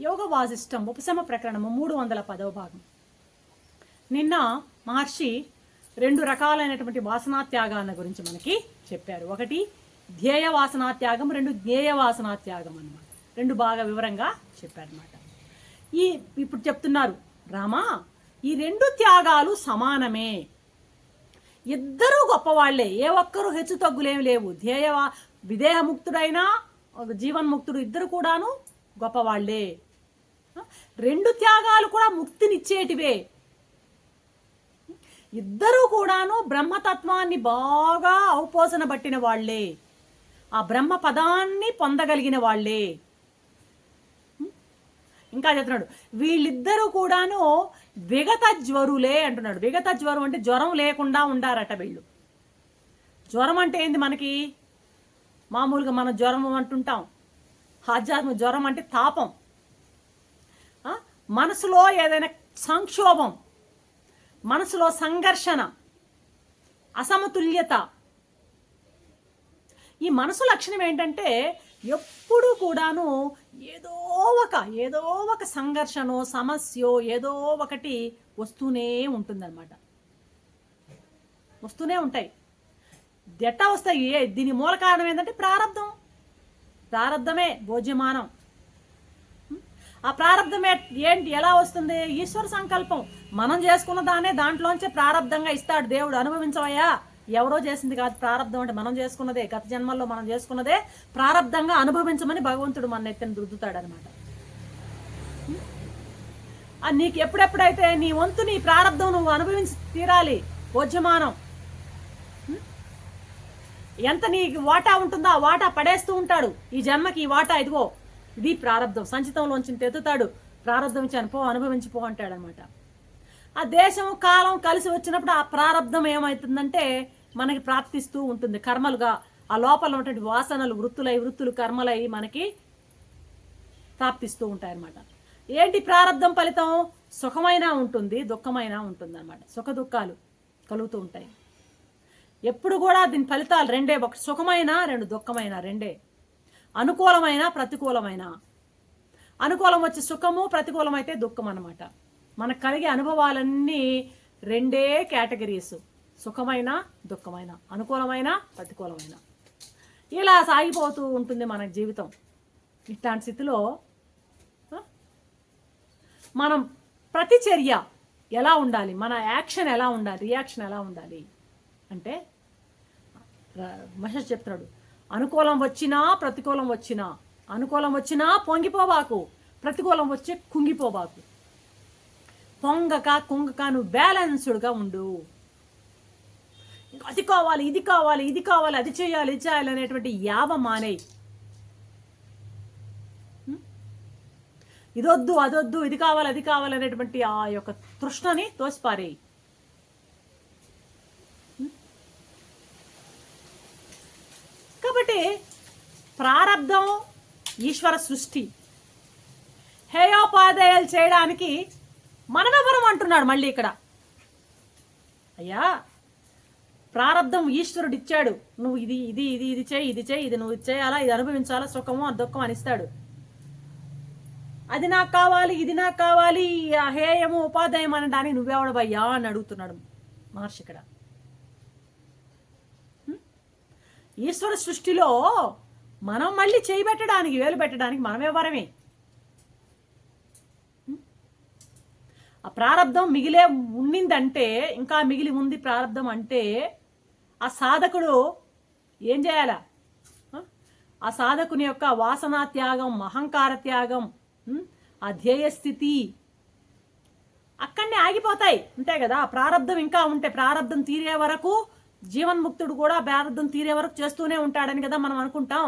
యోగ వాసిష్టం ఉపశమ ప్రకరణము మూడు వందల పదవ భాగం. నిన్న మహర్షి రెండు రకాలైనటువంటి వాసనా త్యాగాల గురించి మనకి చెప్పారు. ఒకటి ధ్యేయ వాసనాత్యాగం రెండు జ్ఞేయ వాసనాత్యాగం త్యాగం అన్నమాట. రెండు బాగా వివరంగా చెప్పారన్నమాట. ఈ ఇప్పుడు చెప్తున్నారు రామా ఈ రెండు త్యాగాలు సమానమే. ఇద్దరూ గొప్పవాళ్ళే ఏ ఒక్కరు హెచ్చు తగ్గులేమి లేవు. ధ్యేయ విదేహముక్తుడైనా జీవన్ముక్తుడు ఇద్దరు కూడాను గొప్పవాళ్ళే. రెండు త్యాగాలు కూడా ముక్తినిచ్చేటివే. ఇద్దరూ కూడాను బ్రహ్మతత్వాన్ని బాగా ఔపోసన పట్టిన వాళ్ళే ఆ బ్రహ్మ పదాన్ని పొందగలిగిన వాళ్ళే ఇంకా చెప్తున్నాడు వీళ్ళిద్దరూ కూడాను విగత జ్వరులే అంటున్నాడు. విగత జ్వరం అంటే జ్వరం లేకుండా ఉండారట వీళ్ళు. జ్వరం అంటే ఏంది మనకి? మామూలుగా మనం జ్వరం అంటుంటాం. ఆధ్యాత్మ జ్వరం అంటే తాపం. మనసులో ఏదైనా సంక్షోభం మనసులో సంఘర్షణ అసమతుల్యత. ఈ మనసు లక్షణం ఏంటంటే ఎప్పుడు కూడాను ఏదో ఒక ఏదో ఒక సంఘర్షణో సమస్య ఏదో ఒకటి వస్తూనే ఉంటుందన్నమాట. వస్తూనే ఉంటాయి. ఎట్టా వస్తాయి ఏ- దీని మూల కారణం ఏంటంటే ప్రారంధం. ప్రారంధమే భోజ్యమానం. ఆ ప్రారంధం ఏంటి? ఎలా వస్తుంది? ఈశ్వర సంకల్పం. మనం చేసుకున్న దానే దాంట్లోంచే ప్రారంధంగా ఇస్తాడు దేవుడు. అనుభవించవయ్యా. ఎవరో చేసింది కాదు ప్రారంధం అంటే మనం చేసుకున్నదే. గత జన్మల్లో మనం చేసుకున్నదే ప్రారంధంగా అనుభవించమని భగవంతుడు మన ఎత్తిన రుద్దుతాడు అనమాట నీకు ఎప్పుడెప్పుడైతే నీ వంతు నీ ప్రారంధం నువ్వు అనుభవించి తీరాలి ఉద్యమానం ఎంత నీకు వాటా ఉంటుందో ఆ వాటా పడేస్తూ ఉంటాడు. ఈ జన్మకి ఈ వాటా ఇదిగో. ఇది ప్రారంధం సంచితంలోంచి తెత్తుతాడు. ప్రారంధం ఇచ్చి అనుభవం అనుభవించిపో అంటాడనమాట. ఆ దేశం కాలం కలిసి వచ్చినప్పుడు ఆ ప్రారంధం ఏమవుతుందంటే మనకి ప్రాప్తిస్తూ ఉంటుంది. కర్మలుగా ఆ లోపల ఉన్నటువంటి వాసనలు వృత్తులై వృత్తులు కర్మలై మనకి ప్రాప్తిస్తూ ఉంటాయన్నమాట. ఏంటి ప్రారంధం ఫలితం? సుఖమైనా ఉంటుంది దుఃఖమైనా ఉంటుంది అనమాట సుఖ దుఃఖాలు కలుగుతూ ఉంటాయి. ఎప్పుడు కూడా దీని ఫలితాలు రెండే. ఒక సుఖమైన రెండు దుఃఖమైన రెండే. అనుకూలమైన ప్రతికూలమైన. అనుకూలం వచ్చి సుఖము ప్రతికూలమైతే దుఃఖం అనమాట మనకు కలిగే అనుభవాలన్నీ రెండే కేటగిరీస్. సుఖమైన దుఃఖమైన. అనుకూలమైన ప్రతికూలమైన. ఇలా సాగిపోతూ ఉంటుంది మన జీవితం. ఇట్లాంటి స్థితిలో మనం ప్రతిచర్య ఎలా ఉండాలి? మన యాక్షన్ ఎలా ఉండాలి? రియాక్షన్ ఎలా ఉండాలి? అంటే మహేష్ చెప్తున్నాడు. అనుకూలం వచ్చినా ప్రతికూలం వచ్చినా. అనుకూలం వచ్చినా పొంగిపోబాకు. ప్రతికూలం వచ్చే కుంగిపోబాకు. పొంగక కుంగక నువ్వు బ్యాలెన్స్డ్గా ఉండు. అది కావాలి ఇది కావాలి ఇది కావాలి అది చేయాలి ఇది చేయాలి అనేటువంటి యావ మానే ఇదొద్దు అదొద్దు ఇది కావాలి అది కావాలి అనేటువంటి ఆ యొక్క తృష్ణని తోసిపారేయి కాబట్టి ప్రారంధం ఈశ్వర సృష్టి. హేయోపాధ్యాయాలు చేయడానికి మనమెవరం అంటున్నాడు మళ్ళీ ఇక్కడ. అయ్యా ప్రారంధం ఈశ్వరుడు ఇచ్చాడు. నువ్వు ఇది ఇది ఇది ఇది చేయి ఇది చేయి ఇది నువ్వు ఇది చేయాలా ఇది అనుభవించాలా సుఖము దుఃఖం అని ఇస్తాడు. అది నాకు కావాలి ఇది నాకు కావాలి హేయము ఉపాధ్యాయం అనడానికి నువ్వెవడబయ్యా అని అడుగుతున్నాడు మహర్షి ఇక్కడ. ఈశ్వర సృష్టిలో మనం మళ్ళీ చేయి పెట్టడానికి వేలు పెట్టడానికి మనమే వరమే. ఆ ప్రారంధం మిగిలే ఉండిందంటే ఇంకా మిగిలి ఉంది ప్రారంధం అంటే ఆ సాధకుడు ఏం చేయాలా? ఆ? సాధకుని యొక్క వాసనా త్యాగం అహంకార త్యాగం ఆ ధ్యేయస్థితి అక్కడనే ఆగిపోతాయి. అంతే కదా ఆ ప్రారంధం ఇంకా ఉంటే ప్రారంధం తీరే వరకు జీవన్ముక్తుడు కూడా ప్రారంధం తీరే వరకు చేస్తూనే ఉంటాడని కదా మనం అనుకుంటాం.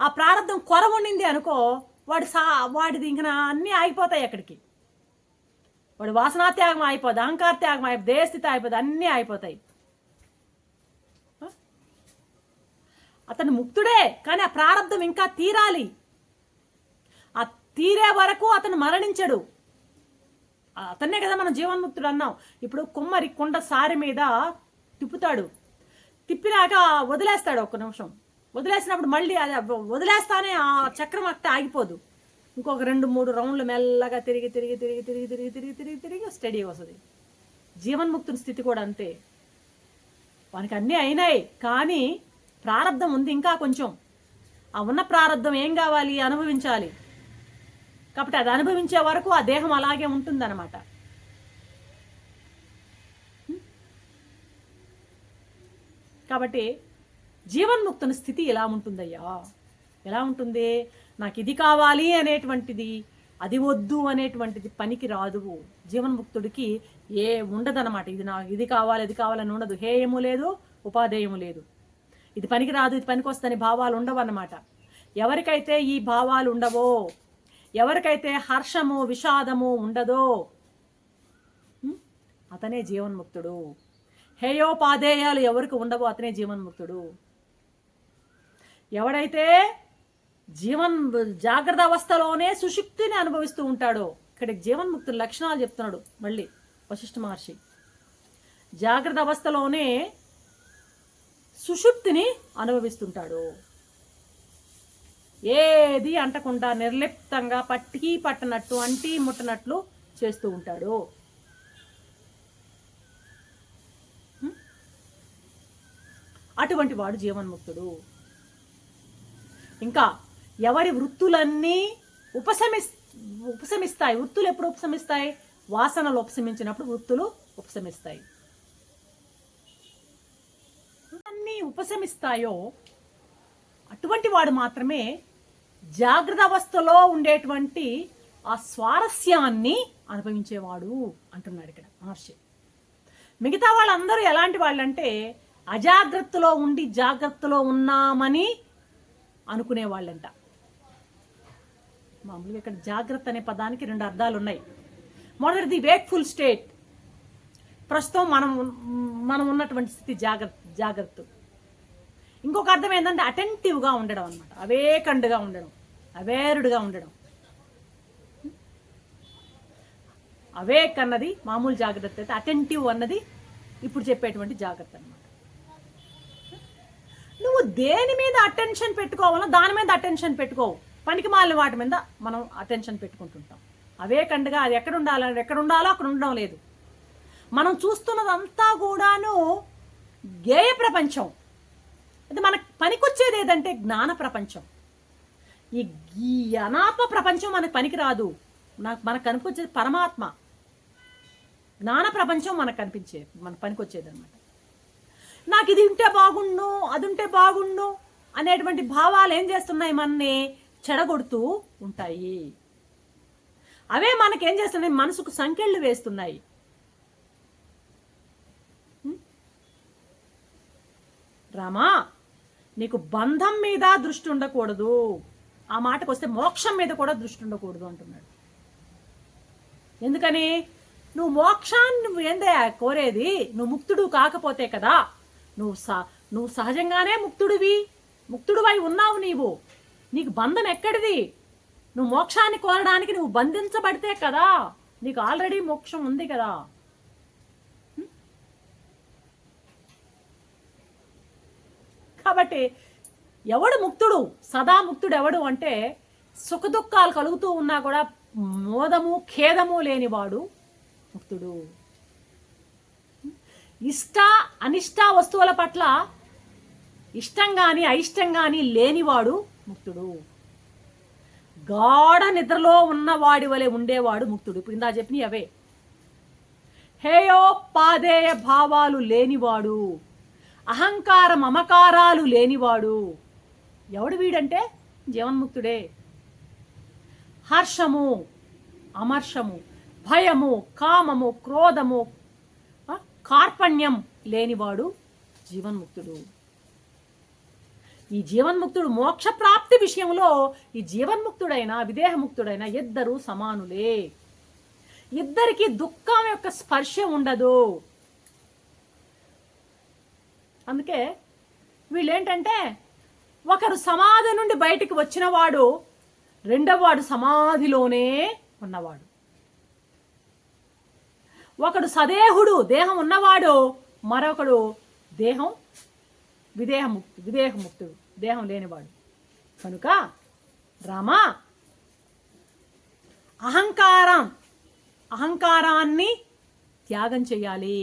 ఆ ప్రారంభం కొర ఉండింది అనుకో వాడి సా వాడిది ఇంక అన్నీ ఆగిపోతాయి అక్కడికి. వాడు వాసనా త్యాగం అయిపోద్ది అహంకార త్యాగం అయిపోద్ది దేశస్థితి అయిపోద్ది అన్నీ అయిపోతాయి అతను ముక్తుడే కానీ ఆ ప్రారంధం ఇంకా తీరాలి. ఆ తీరే వరకు అతను మరణించడు. అతన్నే కదా మనం జీవన్ముక్తుడు అన్నాం. ఇప్పుడు కుమ్మరి కొండ సారి మీద తిప్పుతాడు. తిప్పినాక వదిలేస్తాడు ఒక్క నిమిషం. వదిలేసినప్పుడు మళ్ళీ అది వదిలేస్తానే ఆ చక్రం అట్ట ఆగిపోదు. ఇంకొక రెండు మూడు రౌండ్లు మెల్లగా తిరిగి తిరిగి తిరిగి తిరిగి తిరిగి తిరిగి తిరిగి తిరిగి స్టడీ వస్తుంది. జీవన్ముక్తుని స్థితి కూడా అంతే. వానికి అన్నీ అయినాయి కానీ ప్రారంధం ఉంది ఇంకా కొంచెం. ఆ ఉన్న ప్రారంధం ఏం కావాలి? అనుభవించాలి. కాబట్టి అది అనుభవించే వరకు ఆ దేహం అలాగే ఉంటుందన్నమాట. కాబట్టి జీవన్ముక్తుని స్థితి ఎలా ఉంటుందయ్యా? ఎలా ఉంటుంది? నాకు ఇది కావాలి అనేటువంటిది అది వద్దు అనేటువంటిది పనికి రాదు. జీవన్ముక్తుడికి ఏ ఉండదన్నమాట. ఇది నా ఇది కావాలి ఇది కావాలని ఉండదు. హేయము లేదు ఉపాధేయము లేదు. ఇది పనికి రాదు ఇది పనికి వస్తని భావాలు ఉండవన్నమాట. ఎవరికైతే ఈ భావాలు ఉండవో ఎవరికైతే హర్షము విషాదము ఉండదో అతనే జీవన్ముక్తుడు. హేయోపాధేయాలు ఎవరికి ఉండవో అతనే జీవన్ముక్తుడు. ఎవడైతే జీవన్ జాగ్రత్త అవస్థలోనే సుషుప్తిని అనుభవిస్తూ ఉంటాడో ఇక్కడ జీవన్ముక్తుల లక్షణాలు చెప్తున్నాడు మళ్ళీ వశిష్ఠ మహర్షి. జాగ్రత్త అవస్థలోనే సుషుప్తిని అనుభవిస్తుంటాడు. ఏది అంటకుండా నిర్లిప్తంగా పట్టి పట్టనట్టు అంటి ముట్టనట్లు చేస్తూ ఉంటాడు. అటువంటి వాడు జీవన్ముక్తుడు ఇంకా ఎవరి వృత్తులన్నీ ఉపశమిస్ ఉపశమిస్తాయి. వృత్తులు ఎప్పుడు ఉపశమిస్తాయి? వాసనలు ఉపశమించినప్పుడు వృత్తులు ఉపశమిస్తాయి. అన్నీ ఉపశమిస్తాయో అటువంటి వాడు మాత్రమే జాగ్రత్త అవస్థలో ఉండేటువంటి ఆ స్వారస్యాన్ని అనుభవించేవాడు అంటున్నాడు ఇక్కడ మహర్షి. మిగతా వాళ్ళందరూ ఎలాంటి వాళ్ళంటే అజాగ్రత్తలో ఉండి జాగ్రత్తలో ఉన్నామని అనుకునే వాళ్ళంట మామూలుగా ఇక్కడ జాగ్రత్త అనే పదానికి రెండు అర్థాలు ఉన్నాయి మొదటిది వేక్ఫుల్ స్టేట్ ప్రస్తుతం మనం మనం ఉన్నటువంటి స్థితి జాగ్రత్త జాగ్రత్త. ఇంకొక అర్థం ఏంటంటే అటెంటివ్గా ఉండడం అనమాట అవేకండుగా ఉండడం. అవేరుడుగా ఉండడం. అవేక్ అన్నది మామూలు జాగ్రత్త అయితే అటెంటివ్ అన్నది ఇప్పుడు చెప్పేటువంటి జాగ్రత్త అనమాట దేని మీద అటెన్షన్ పెట్టుకోవాలో దాని మీద అటెన్షన్ పెట్టుకోవు. పనికి మాలిన వాటి మీద మనం అటెన్షన్ పెట్టుకుంటుంటాం. అవే కండగా అది ఎక్కడ ఉండాలని ఎక్కడ ఉండాలో అక్కడ ఉండడం లేదు. మనం చూస్తున్నదంతా కూడాను గేయ ప్రపంచం. అది మనకు పనికొచ్చేది ఏదంటే జ్ఞాన ప్రపంచం. ఈ ఈ అనాత్మ ప్రపంచం మనకు పనికిరాదు. నాకు మనకు కనిపించేది పరమాత్మ. జ్ఞాన ప్రపంచం మనకు కనిపించేది మన పనికొచ్చేది అనమాట నాకు ఇది ఉంటే బాగుండు అది ఉంటే బాగుండు అనేటువంటి భావాలు ఏం చేస్తున్నాయి మనని చెడగొడుతూ ఉంటాయి. అవే మనకేం చేస్తున్నాయి? మనసుకు సంకెళ్ళు వేస్తున్నాయి. రామా నీకు బంధం మీద దృష్టి ఉండకూడదు. ఆ మాటకు వస్తే మోక్షం మీద కూడా దృష్టి ఉండకూడదు అంటున్నాడు. ఎందుకని? నువ్వు మోక్షాన్ని నువ్వు ఏందే కోరేది? నువ్వు ముక్తుడు కాకపోతే కదా నువ్వు స నువ్వు సహజంగానే ముక్తుడివి. ముక్తుడివై ఉన్నావు నీవు. నీకు బంధం ఎక్కడిది? నువ్వు మోక్షాన్ని కోరడానికి నువ్వు బంధించబడితే కదా నీకు ఆల్రెడీ మోక్షం ఉంది కదా. కాబట్టి ఎవడు ముక్తుడు? సదా ముక్తుడు ఎవడు అంటే సుఖదుఖాలు కలుగుతూ ఉన్నా కూడా మోదము ఖేదము లేనివాడు ముక్తుడు. ఇష్ట అనిష్ట వస్తువుల పట్ల ఇష్టం కానీ అయిష్టం కానీ లేనివాడు ముక్తుడు. గాఢ నిద్రలో ఉన్నవాడి వలె ఉండేవాడు ముక్తుడు. ఇప్పుడు ఇందా చెప్పిన అవే. హేయోపాదేయ భావాలు లేనివాడు అహంకార మమకారాలు లేనివాడు. ఎవడు వీడంటే? జీవన్ముక్తుడే. హర్షము అమర్షము భయము కామము క్రోధము కార్పణ్యం లేనివాడు జీవన్ముక్తుడు. ఈ జీవన్ముక్తుడు మోక్ష ప్రాప్తి విషయంలో ఈ జీవన్ముక్తుడైన విదేహముక్తుడైన ఇద్దరు సమానులే. ఇద్దరికి దుఃఖం యొక్క స్పర్శ ఉండదు. అందుకే వీళ్ళేంటంటే ఒకరు సమాధి నుండి బయటికి వచ్చినవాడు రెండవవాడు సమాధిలోనే ఉన్నవాడు. ఒకడు సదేహుడు దేహం ఉన్నవాడు మరొకడు దేహం విదేహముక్తి విదేహముక్తుడు దేహం లేనివాడు. కనుక రామా అహంకారం అహంకారాన్ని త్యాగం చేయాలి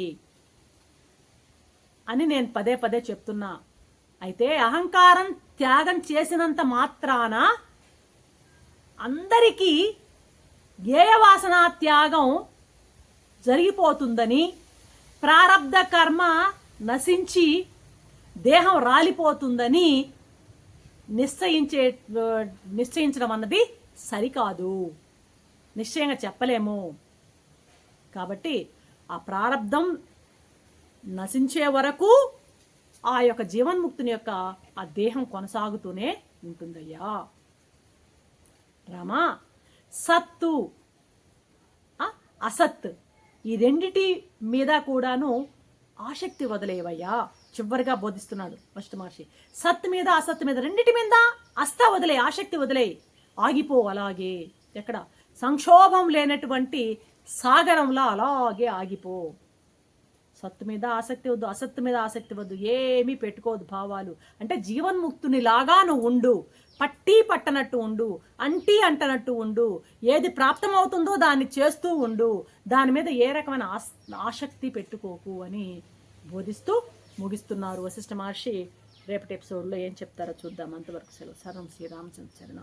అని నేను పదే పదే చెప్తున్నా. అయితే అహంకారం త్యాగం చేసినంత మాత్రాన అందరికీ ధ్యేయవాసన త్యాగం జరిగిపోతుందని ప్రారబ్ధ కర్మ నశించి దేహం రాలిపోతుందని నిశ్చయించే నిశ్చయించడం అన్నది సరికాదు. నిశ్చయంగా చెప్పలేము. కాబట్టి ఆ ప్రారబ్ధం నశించే వరకు ఆ యొక్క జీవన్ముక్తుని యొక్క ఆ దేహం కొనసాగుతూనే ఉంటుందయ్యా. రామా సత్తు అసత్. ఈ రెండిటి మీద కూడాను ఆసక్తి వదిలేవయ్యా. చివరిగా బోధిస్తున్నాడు ఫస్ట్ మహర్షి. సత్ మీద అసత్ మీద రెండిటి మీద అస్త వదిలే ఆసక్తి వదిలే. ఆగిపో అలాగే. ఎక్కడ? సంక్షోభం లేనటువంటి సాగరంలా అలాగే ఆగిపో. సత్తు మీద ఆసక్తి వద్దు అసత్తు మీద ఆసక్తి వద్దు ఏమీ పెట్టుకోదు భావాలు. అంటే జీవన్ముక్తునిలాగా నువ్వు ఉండు పట్టి పట్టనట్టు ఉండు అంటీ అంటనట్టు ఉండు ఏది ప్రాప్తమవుతుందో దాన్ని చేస్తూ ఉండు దాని మీద ఏ రకమైన ఆస్ ఆసక్తి పెట్టుకోకు అని బోధిస్తూ ముగిస్తున్నారు వశిష్ఠ మహర్షి. రేపటి ఎపిసోడ్లో ఏం చెప్తారో చూద్దాం. అంతవరకు సెలవు. సర్వం శ్రీరామచంద్ర చరణ